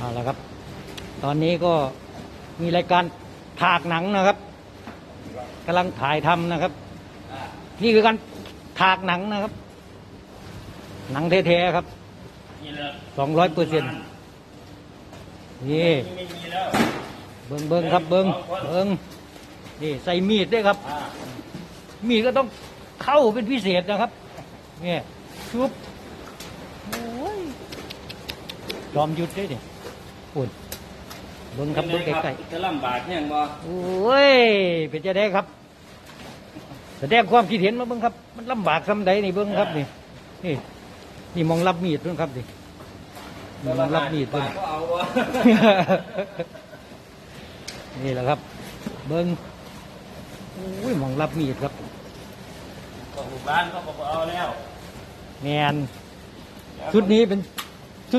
เอาละครับ ตอนนี้ก็มีรายการถากหนังนะครับกำลังถ่ายทำนะครับ นี่คือการถากหนังนะครับ หนังแท้ๆครับนี่แหละสองร้อยเปอร์เซ็นต์นี่ไม่มีแล้วเบิ้งเบิ้งครับเบิ้งเบิ้งนี่ใส่มีดด้วยครับอ่ามีดก็ต้องเข้าเป็นพิเศษนะครับเนี่ยชุบโอ้ยยอมหยุดได้เนี่ย ปุ่นเบิ้งครับเบิ้งใกล้จะลำบากแห้งบ่ๆโอ้ยเป็นจะได้ครับ แสดงความคิดเห็นมาเบิ้งครับ มันลำบากสำใดนี่เบิ้งครับนี่ นี่ นี่มองรับมีดเบิ้งครับนี่นี่มองรับมีดบาเบิ้งทก็เอาวะนี่แหละครับ เบิ้งโอ้ยมองรับมีดครับก็หมู่บ้านก็บอกเอาแล้วแมนชุดนี้เป็น